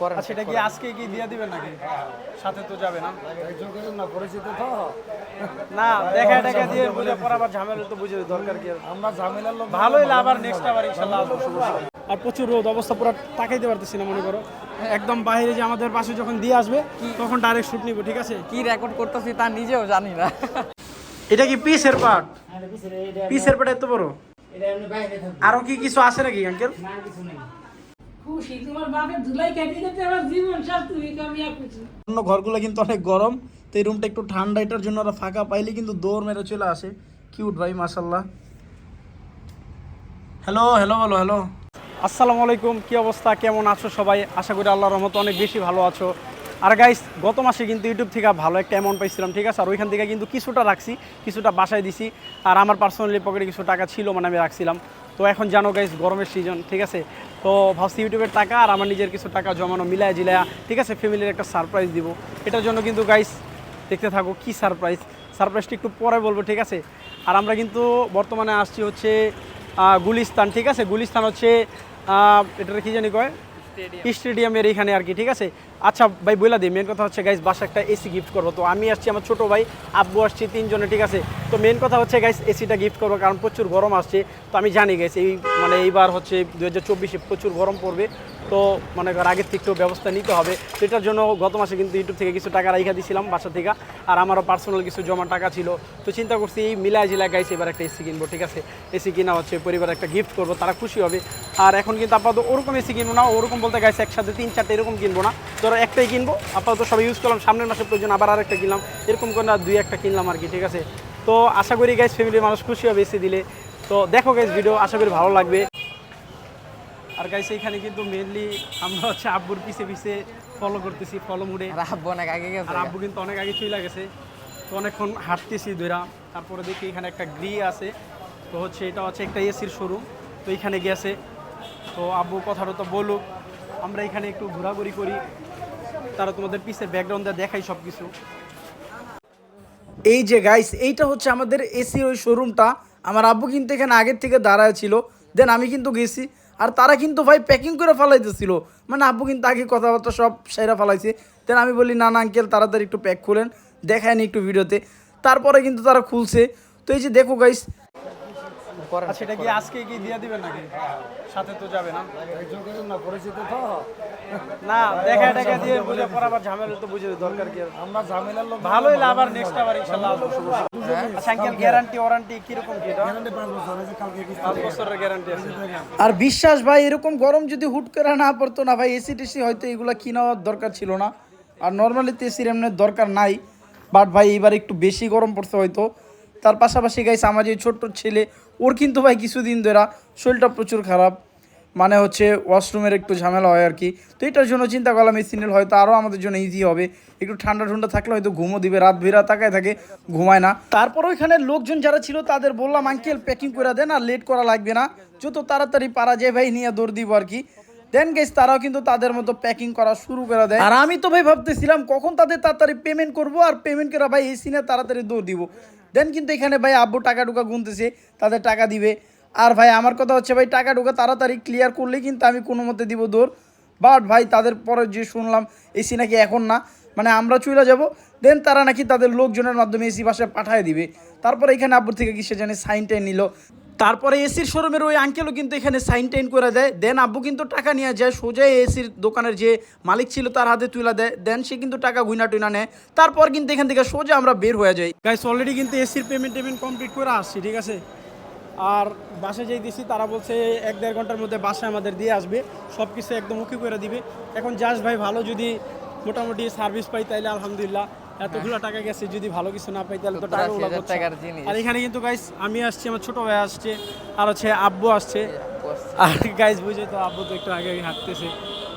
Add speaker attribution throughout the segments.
Speaker 1: করেন
Speaker 2: আচ্ছা এটা কি আজকে কি দিয়ে দিবেন নাকি? সাথে তো যাবে না।
Speaker 3: না পরিচিত তো।
Speaker 2: না দেখা টাকা দিয়ে বুঝে পর আবার ঝামেলা তো বুঝে দরকার কি।
Speaker 3: আমরা ঝামেলার লোক
Speaker 2: ভালো হইলে আবার নেক্সট আবার ইনশাআল্লাহ আসব আর প্রচুর রোদ অবস্থা পুরো তাকাইতে পারতেছি না মনে করো। একদম বাইরে যে আমাদের পাশে যখন দিয়ে আসবে তখন ডাইরেক্ট শুট নিব ঠিক আছে?
Speaker 1: কি রেকর্ড করতেছি তা নিজেও জানি না।
Speaker 2: এটা কি পিসের পার্ট পিসের পার্ট এত বড়? আরও কি কিছু আছে নাকি আঙ্কেল
Speaker 4: খুশি তোমার বাপের
Speaker 2: অন্য ঘরগুলো কিন্তু অনেক গরম তো এই রুমটা একটু ঠান্ডা এটার জন্য ওরা ফাঁকা পাইলে কিন্তু দৌড় মেরে চলে আসে। কিউট ভাই মাসাল্লাহ হ্যালো হ্যালো বলো হ্যালো আসসালামু আলাইকুম কি অবস্থা কেমন আছো সবাই? আশা করি আল্লাহর রহমতে অনেক বেশি ভালো আছো। আর গাইস গত মাসে কিন্তু ইউটিউব থেকে ভালো একটা অ্যামাউন্ট পাইছিলাম ঠিক আছে? আর ওইখান থেকে কিন্তু কিছুটা রাখছি কিছুটা বাসায় দিছি। আর আমার পার্সোনালি পকেটে কিছু টাকা ছিল মানে আমি রাখছিলাম। তো এখন জানো গাইস গরমের সিজন ঠিক আছে? তো ভাবছি ইউটিউবের টাকা আর আমার নিজের কিছু টাকা জমানো, মিলায় জিলায়া, ঠিক আছে? ফ্যামিলির একটা সারপ্রাইজ দিব। এটার জন্য কিন্তু গাইস দেখতে থাকো কি সারপ্রাইজ সারপ্রাইজটি একটু পরে বলব, ঠিক আছে? আর আমরা কিন্তু বর্তমানে আসছি হচ্ছে গুলিস্তান, ঠিক আছে? গুলিস্তান হচ্ছে এটা কি জানি কয়? স্টেডিয়ামের এখানে আর কি, ঠিক আছে? আচ্ছা ভাই, বইলা দিই মেন কথা হচ্ছে গাইস বাসা একটা এসি গিফট করব। তো আমি আসছি আমার ছোট ভাই, আব্বু আসছি তিনজনে, ঠিক আছে? তো মেন কথা হচ্ছে গাইস এসিটা গিফট করব, কারণ প্রচুর গরম আসছে। তো আমি জানি গাইস এই মানে এইবার হচ্ছে দু হাজার চব্বিশে প্রচুর গরম পড়বে। তো মনে কর আগের থেকে একটু ব্যবস্থা নিতে হবে। সেটার জন্য গত মাসে কিন্তু ইউটিউব থেকে কিছু টাকা রাইখা দিয়েছিলাম বাসা থেকে। আর আমারও পার্সোনাল কিছু জমা টাকা ছিল। তো চিন্তা করছি এই মিলায় জিলায় গাইছে এবার একটা এসি কিনবো, ঠিক আছে? এসি কিনা হচ্ছে পরিবার একটা গিফট করব, তারা খুশি হবে। আর এখন কিন্তু আপাতত ওরকম এসি কিনবো না, ওরকম বলতে গাইছে একসাথে তিন চারটে এরকম কিনবো না। ধরো একটাই কিনবো, আপাতত সবাই ইউজ করলাম। সামনের মাসে প্রয়োজন আবার আরেকটা কিনলাম। এরকম করে না দুই একটা কিনলাম আর কি, ঠিক আছে? তো আশা করি গাইস ফ্যামিলির মানুষ খুশি হবে এসি দিলে। তো দেখো গাইস ভিডিও আশা করি ভালো লাগবে। আর গাইস এখানে কিন্তু মেনলি আমরা হচ্ছে আব্বুর পিছে পিছে ফলো করতেছি ফলো মুডে
Speaker 1: আর আব্বু অনেক আগে গেছে।
Speaker 2: আর আব্বু কিন্তু অনেক আগে চলে গেছে। তো অনেকক্ষণ হাঁটতেছি দুইরা তারপরে দেখি এখানে একটা গ্রি আছে। তো হচ্ছে এটা হচ্ছে একটা এসির শোরুম তো এখানে গেছে। তো আব্বু কথাটা তো বলুক। আমরা এখানে একটু ঘোরাঘুরি করি। তারা তোমাদের পিসের ব্যাকগ্রাউন্ডে দেখাই সব কিছু এই যে গাইস এইটা হচ্ছে আমাদের এসি ওই শোরুমটা আমার আব্বু কিন্তু এখানে আগের থেকে দাঁড়ায় ছিল। দেন আমি কিন্তু গেছি। আর তারা কিন্তু ভাই প্যাকিং করে ফেলাইতেছিল। মানে আব্বু কিন্তু আগে কথাবার্তা সব সেরা ফেলাইছে। দেন আমি বলি, না না আঙ্কেল তাড়াতাড়ি একটু প্যাক খুলেন। দেখায়নি একটু ভিডিওতে তারপরে কিন্তু তারা খুলছে। তো এই যে দেখো গাইস
Speaker 1: করেন
Speaker 2: আচ্ছা এটা কি আজকে কি দিয়ে দিবেন নাকি? সাথে তো যাবে না।
Speaker 3: না পরিচিত তো।
Speaker 2: না দেখা টাকা দিয়ে বুঝে পর আবার ঝামেলা তো বুঝে দরকার কি আর।
Speaker 3: আমরা ঝামেলার লোক
Speaker 2: ভালো হইলে আবার নেক্সট আবার ইনশাআল্লাহ। আচ্ছা আঙ্কেল গ্যারান্টি ওয়ারান্টি কি এটা?
Speaker 3: পাঁচ বছর আছে কালকে
Speaker 2: পাঁচ বছরের গ্যারান্টি আছে। আর বিশ্বাস ভাই এরকম গরম যদি হুট করে না পড়তো না ভাই এসি টেসি হয়তো এগুলা কিনার দরকার ছিল না। আর নর্মালি তো এসির এমনি দরকার নাই। বাট ভাই এবার একটু বেশি গরম পড়ছে হয়তো। তার পাশাপাশি গাইস আমার যে ছোট্ট ছেলে ওর কিন্তু ভাই কিছুদিন ধরে শরীরটা প্রচুর খারাপ মানে হচ্ছে ওয়াশরুমের একটু ঝামেলা হয় আর কি। তো এটার জন্য চিন্তা করলাম এই সিনেল হয়তো আরও আমাদের জন্য ইজি হবে। একটু ঠান্ডা ঠান্ডা থাকলে হয়তো ঘুমো দিবে, রাত ভিড়া তাকায় থাকে, ঘুমায় না। তারপর ওইখানে লোকজন যারা ছিল তাদের বললাম, আঙ্কেল প্যাকিং করে দেন আর লেট করা লাগবে না। যত তাড়াতাড়ি পারা যায় ভাই, নিয়ে দৌড় দিব আর কি। দেন গেস তারাও কিন্তু তাদের মতো প্যাকিং করা শুরু করে দেয়। আর আমি তো ভাই ভাবতেছিলাম, কখন তাদের তাড়াতাড়ি পেমেন্ট করব আর পেমেন্ট করা ভাই এই সিনে তাড়াতাড়ি দৌড় দিব। দেন কিন্তু এখানে ভাই আব্বু টাকা টুকা গুনতেছে, তাদের টাকা দিবে। আর ভাই আমার কথা হচ্ছে ভাই, টাকা টুকা তাড়াতাড়ি ক্লিয়ার করলে কিন্তু আমি কোনো মতে দিব দৌড়। বাট ভাই তাদের পরে যে শুনলাম এসি নাকি এখন না মানে আমরা চলে যাব। দেন তারা নাকি তাদের লোকজনের মাধ্যমে এসি বাসায় পাঠিয়ে দিবে। তারপর এখানে আব্বুর থেকে কিসে জানে সাইন টাইন নিল। তারপরে এসির শোরুমের ওই আঙ্কেলও কিন্তু এখানে সাইন টাইন করে দেয়। দেন আব্বু কিন্তু টাকা নিয়ে যায়, সোজা এসির দোকানের যে মালিক ছিল তার হাতে তুলে দেয়। দেন সে কিন্তু টাকা গুইনা টুইনা নেয়। তারপর কিন্তু এখান থেকে সোজা আমরা বের হয়ে যাই। গাইস অলরেডি কিন্তু এসির পেমেন্ট টেমেন্ট কমপ্লিট করে আসছি, ঠিক আছে? আর বাসে যেই দিছি তারা বলছে এক দেড় ঘণ্টার মধ্যে বাসে আমাদের দিয়ে আসবে। সব কিছু একদম ওকে করে দিবে। এখন যাস ভাই ভালো যদি মোটামুটি সার্ভিস পাই, তাইলে আলহামদুলিল্লাহ। এতগুলো টাকা গেছে যদি ভালো কিছু না পাই তাহলে তো টাকা
Speaker 1: 80,000 টাকার জিনিস।
Speaker 2: আর এখানে কিন্তু গাইস আমি আসছি আমার ছোট ভাই আসছে আর হচ্ছে আব্বু আসছে। আর গাইস বুঝে তো আব্বু তো একটু আগে আগে হাঁটতেছে।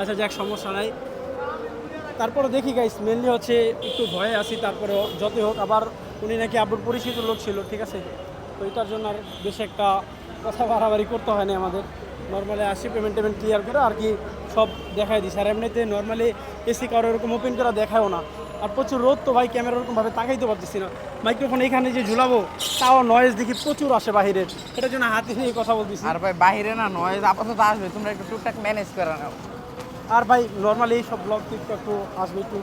Speaker 2: আচ্ছা যাক সমস্যা নাই। তারপরে দেখি গাইস মেনলি হচ্ছে একটু ভয়ে আছি তারপরে যতই হোক আবার উনি নাকি আব্বুর পরিচিত লোক ছিল ঠিক আছে? তো এটার জন্য আর বেশ একটা কথা বাড়াবাড়ি করতে হয় না আমাদের। নর্মালি আসি পেমেন্ট টেমেন্ট ক্লিয়ার করে আর কি সব দেখাই দিস আর এমনিতে নর্মালি এসি কারও এরকম ওপেন করা দেখায়ও না। আর প্রচুর রোদ তো ভাই ক্যামেরা ওরকমভাবে তাকাইতে পারতেছি না। মাইক্রোফোন এখানে যে ঝুলাবো তাও নয়েজ দেখি প্রচুর আসে বাহিরের। এটার জন্য হাতে নিয়ে কথা বলতেছি।
Speaker 1: আর ভাই বাইরে না নয়েজ আপাতত আসবে। তোমরা একটু টুকটাক ম্যানেজ করে নাও।
Speaker 2: আর ভাই নর্মালি এই সব ব্লগ টিকটক একটু আসবে একটু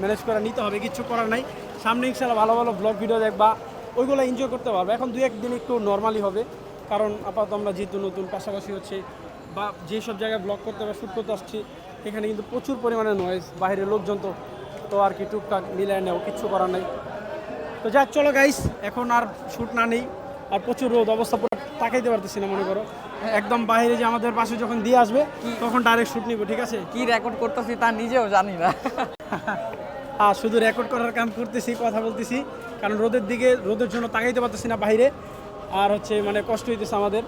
Speaker 2: ম্যানেজ করে নিতে হবে কিছু করার নাই। সামনে ইনশাল্লাহ ভালো ভালো ব্লগ ভিডিও দেখবা ওইগুলো এনজয় করতে পারবে। এখন দু একদিন একটু নর্মালি হবে কারণ আপাতত আমরা যেহেতু নতুন পাশাপাশি হচ্ছে বা যেসব জায়গায় ব্লগ করতে বা শ্যুট করতে আসছি এখানে কিন্তু প্রচুর পরিমাণে নয়েজ বাইরের লোকজন তো তো আর কি টুকটাক মিলিয়ে নেও কিচ্ছু করার নাই। তো যাক চলো গাইস এখন আর শ্যুট না নেই আর প্রচুর রোদ অবস্থা পুরো তাকাইতে পারতেছি না মনে করো। একদম বাইরে যে আমাদের পাশে যখন দিয়ে আসবে তখন ডাইরেক্ট শ্যুট নিব ঠিক আছে?
Speaker 1: কি রেকর্ড করতেছি তা নিজেও জানি না।
Speaker 2: আর শুধু রেকর্ড করার কাম করতেছি কথা বলতেছি কারণ রোদের দিকে রোদের জন্য তাকাইতে পারতেছি না বাইরে। আর হচ্ছে মানে কষ্ট হইতেছে আমাদের।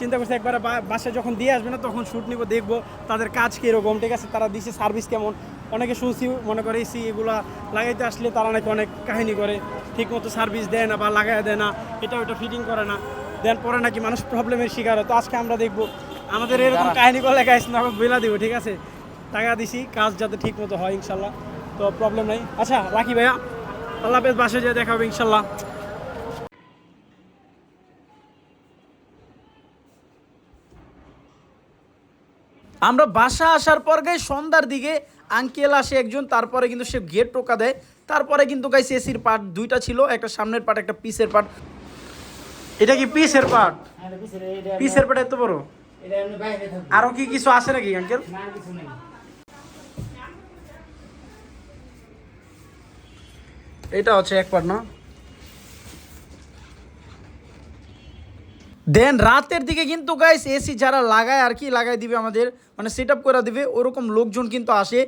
Speaker 2: চিন্তা করছি একবার বাসায় যখন দিয়ে আসবে না তখন শ্যুট নিব দেখব তাদের কাজ কীরকম ঠিক আছে? তারা দিছে সার্ভিস কেমন? অনেকে শুনছি মনে করে এসি এগুলা লাগাইতে আসলে তারা নাকি অনেক কাহিনী করে। ঠিক মতো সার্ভিস দেয় না বা লাগাই দেয় না এটা ওটা ফিটিং করে না। দেন পরে নাকি মানুষ প্রবলেমের শিকার হয়। তো আজকে আমরা দেখব আমাদের এরকম কাহিনী করলে গাইস না বেলা দিব ঠিক আছে? টাকা দিছি কাজ যাতে ঠিক মতো হয় ইনশাল্লাহ। তো প্রবলেম নাই। আচ্ছা রাখি ভাইয়া আল্লাহ হাফেজ বাসায় যেয়ে দেখা হবে ইনশাল্লাহ। আমরা বাসা আসার পর গাই সন্ধ্যার দিকে আঙ্কেল আসে একজন, তারপরে কিন্তু সে গেট টোকা দেয়। তারপরে কিন্তু গাইস এসির পার্ট দুইটা ছিল, একটা সামনের পার্ট একটা পিসের পার্ট এটা কি পিসের পার্ট পিসের পার্ট এত বড়? আরও কি কিছু আছে নাকি আঙ্কেল এটা হচ্ছে এক পার্ট না? দেন রাতের দিকে কিন্তু গাইস এসি যারা লাগায় আর কি লাগাই দিবে আমাদের মানে সেট আপ করে দিবে, ওরকম লোকজন কিন্তু আসে।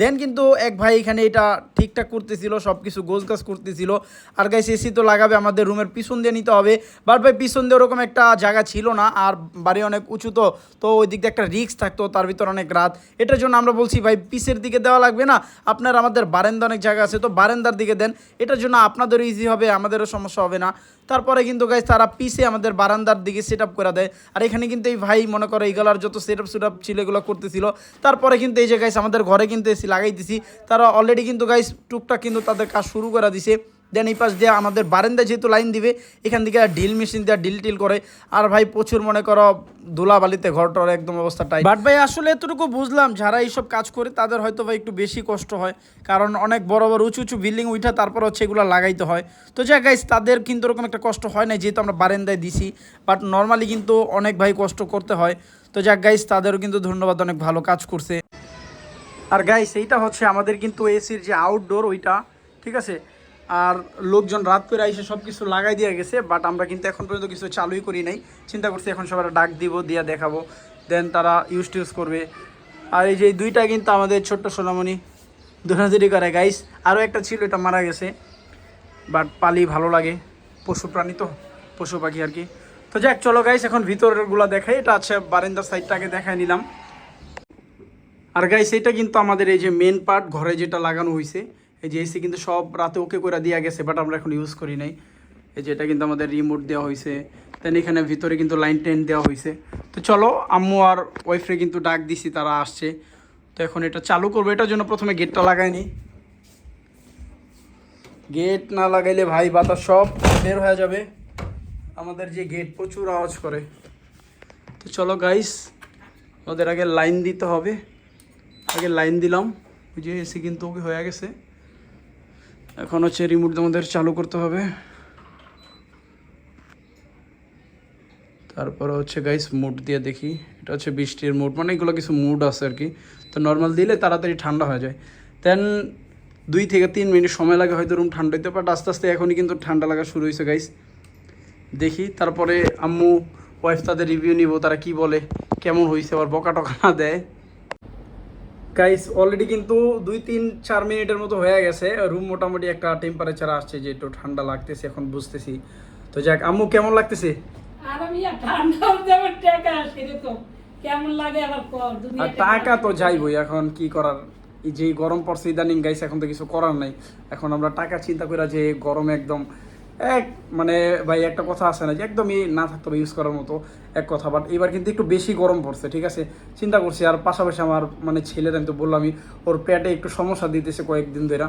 Speaker 2: দেন কিন্তু এক ভাই এখানে এটা ঠিকঠাক করতেছিল সব কিছু গোছ গাছ করতেছিল। আর গাইস এসি তো লাগাবে, আমাদের রুমের পিছন দিয়ে নিতে হবে। বাট ভাই, পিছন দিয়ে ওরকম একটা জায়গা ছিল না, আর বাড়ি অনেক উঁচু তো তো ওই দিক দিয়ে একটা রিস্ক থাকতো, তার ভিতর অনেক রাত। এটার জন্য আমরা বলছি, ভাই, পিসের দিকে দেওয়া লাগবে না? আপনার আমাদের বারেন্দা অনেক জায়গা আছে, তো বারেন্দার দিকে দেন। এটার জন্য আপনাদেরও ইজি হবে, আমাদেরও সমস্যা হবে না। তারপরে কিন্তু গাইস তারা পিসে আমাদের বারান্দার দিকে সেট আপ করে দেয়। আর এখানে কিন্তু এই ভাই মনে করো এইগুলার যত সেট আপ সেট আপ ছিল, এগুলো করতেছিল। তারপরে কিন্তু এই যে গাইস আমাদের ঘরে কিন্তু এসি লাগাই দিছি। তারা অলরেডি কিন্তু গাইস টুকটাক কিন্তু তাদের কাজ শুরু করে দিছে। দেন এই পাশ দিয়ে আমাদের বারান্দায় যেহেতু লাইন দিবে, এখান থেকে ডিল মেশিন দিয়ে ডিল টিল করে। আর ভাই প্রচুর মনে করো ধুলাবালিতে ঘরটার একদম অবস্থা টাইট বাট ভাই আসলে এতটুকু বুঝলাম, যারা এইসব কাজ করে তাদের হয়তো ভাই একটু বেশি কষ্ট হয়। কারণ অনেক বড় বড় উঁচু উঁচু বিল্ডিং উঠা তারপর হচ্ছে এগুলো লাগাইতে হয়। তো যা গাইস তাদের কিন্তু ওরকম একটা কষ্ট হয় না যেহেতু আমরা বারান্দায় দিছি। বাট নর্মালি কিন্তু অনেক ভাই কষ্ট করতে হয়। তো যাক গাইস তাদেরও কিন্তু ধন্যবাদ, অনেক ভালো কাজ করছে। আর গাইস এইটা হচ্ছে আমাদের কিন্তু এসির যে আউটডোর ওইটা, ঠিক আছে? আর লোকজন রাত করে এসে সব কিছু লাগাই দিয়ে গেছে বাট আমরা কিন্তু এখন পর্যন্ত কিছু চালুই করি নাই। চিন্তা করছি এখন সবার ডাক দিব, দিয়া দেখাবো। দেন তারা ইউজ টিউজ করবে। আর এই যে দুইটা কিন্তু আমাদের ছোট্ট সোনামণি দোনাদুরি করে গাইস আরও একটা ছিল, এটা মারা গেছে। বাট পালি ভালো লাগে। পশু প্রাণী তো, পশু পাখি আর কি। তো যাক, চলো গাইস এখন ভিতরেরগুলো দেখাই। এটা আছে বারেন্দার সাইডটাকে দেখাই নিলাম। আর গাইস এটা কিন্তু আমাদের এই যে মেন পার্ট ঘরে যেটা লাগানো হয়েছে এই যে এসি কিন্তু সব রাতে ওকে করে দেওয়া গেছে বাট আমরা এখন ইউজ করি নাই। এই যে এটা কিন্তু আমাদের রিমোট দেওয়া হয়েছে দেন এখানে ভিতরে কিন্তু লাইন টেন দেওয়া হয়েছে তো চলো, আম্মু আর ওয়াইফরে কিন্তু ডাক দিছি, তারা আসছে। তো এখন এটা চালু করব, এটার জন্য প্রথমে গেটটা লাগাইনি গেট না লাগাইলে ভাই বাতাস সব বের হয়ে যাবে। আমাদের যে গেট প্রচুর আওয়াজ করে। তো চলো গাইস ওদের আগে লাইন দিতে হবে। আগে লাইন দিলাম, ওই যে এসি কিন্তু ওকে হয়ে গেছে। এখন হচ্ছে রিমোট আমাদের চালু করতে হবে। তারপরে হচ্ছে গাইস মুড দিয়ে দেখি। এটা হচ্ছে বৃষ্টির মুড মানে এগুলো কিছু মুড আছে আর কি। তো নর্মাল দিলে তাড়াতাড়ি ঠান্ডা হয়ে যায়। দেন দুই থেকে তিন মিনিট সময় লাগে হয়তো রুম ঠান্ডা হইতে বাট আস্তে আস্তে এখনই কিন্তু ঠান্ডা লাগা শুরু হয়েছে গাইস দেখি, তারপরে আম্মু ওয়াইফ তাদের রিভিউ নিব, তারা কি বলে, কেমন হয়েছে আবার বকা টকা না দেয়। গাইস অলরেডি কিন্তু দুই তিন চার মিনিটের মতো হয়ে গেছে। রুম মোটামুটি একটা টেম্পারেচার আসছে যে একটু ঠান্ডা লাগতেছে এখন বুঝতেছি। তো যাক আম্মু কেমন লাগতেছে?
Speaker 4: টাকা
Speaker 2: তো। যাইবই এখন কি করার? এই যে গরম পড়ছে ইদানিং গাইস এখন তো কিছু করার নাই। এখন আমরা টাকা চিন্তা করে যে গরম একদম এক মানে ভাই একটা কথা আছে না যে একদমই না থাকতে ইউজ করার মতো এক কথা বাট এবার কিন্তু একটু বেশি গরম পড়ছে ঠিক আছে? চিন্তা করছি আর পাশাপাশি আমার মানে ছেলের আমি তো বললামই ওর পেটে একটু সমস্যা দিতেছে কয়েকদিন ধরে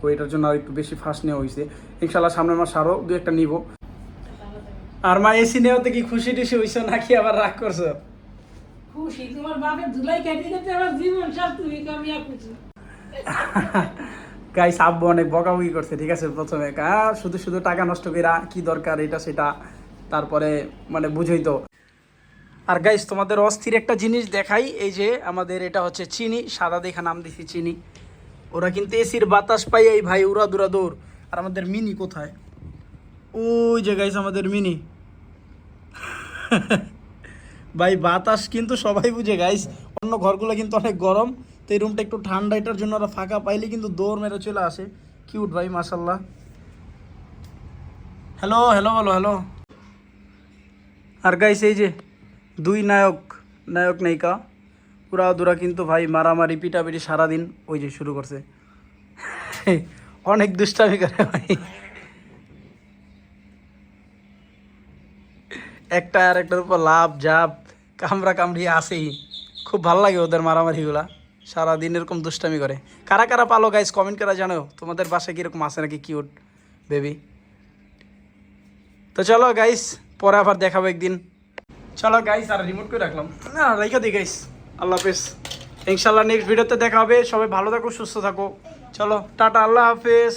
Speaker 2: তো এটার জন্য আর একটু বেশি ফাঁস নেওয়া হয়েছে। ইনশাল্লাহ সামনের মাস আরও দু একটা নিব। আর মা এসি নেওয়াতে কি খুশি টুশি হইছো নাকি আবার রাগ করছ?
Speaker 4: খুশি তোমার বাপের ধুলাই কেটে গেছে আমার জীবন সব তুমি কামিয়া খুশি
Speaker 2: গাইস আব্বু অনেক বকাবকি করছে, ঠিক আছে, প্রথমে। শুধু শুধু টাকা নষ্ট কইরা কি দরকার, এটা সেটা। তারপরে মানে বুঝই তো। আর গাইস তোমাদের অস্থির একটা জিনিস দেখাই, এই যে আমাদের এটা হচ্ছে চিনি, সাদা দেখা নাম দিছি চিনি। ওরা কিন্তু এসির বাতাস পাই এই ভাই, উড়া দুরা দৌড়। আর আমাদের মিনি কোথায়? ওই যে গাইস আমাদের মিনি। ভাই, বাতাস কিন্তু সবাই বুঝে গাইস অন্য ঘরগুলো কিন্তু অনেক গরম। তো এই রুমটা একটু ঠান্ডা, এটার জন্য ওরা ফাঁকা পাইলে কিন্তু দৌড় মেরে চলে আসে। কিউট ভাই মাসাল্লাহ হ্যালো হ্যালো বলো হ্যালো আর গাইস এই যে দুই নায়ক নায়ক নায়িকা পুরা দুরা কিন্তু ভাই মারামারি, পিটাপিটি সারাদিন ওই যে শুরু করছে। অনেক দুষ্টামি করে ভাই। একটা আর একটার উপর লাভ, জাপ, কামড়া কামড়ি আসেই খুব ভালো লাগে ওদের মারামারিগুলা। সারাদিন এরকম দুষ্টামি করে। কারা কারা পালো গাইস কমেন্ট করা জানো তোমাদের বাসায় কীরকম আছে নাকি কিউট বেবি তো চলো গাইস পরে আবার দেখাবো একদিন। চলো গাইস আর রিমোট করে রাখলাম। না, রেখে দিই গাইস আল্লাহ হাফেজ। ইনশাল্লাহ নেক্সট ভিডিওতে দেখা হবে। সবাই ভালো থাকো, সুস্থ থাকো। চলো, টাটা, আল্লাহ হাফেজ।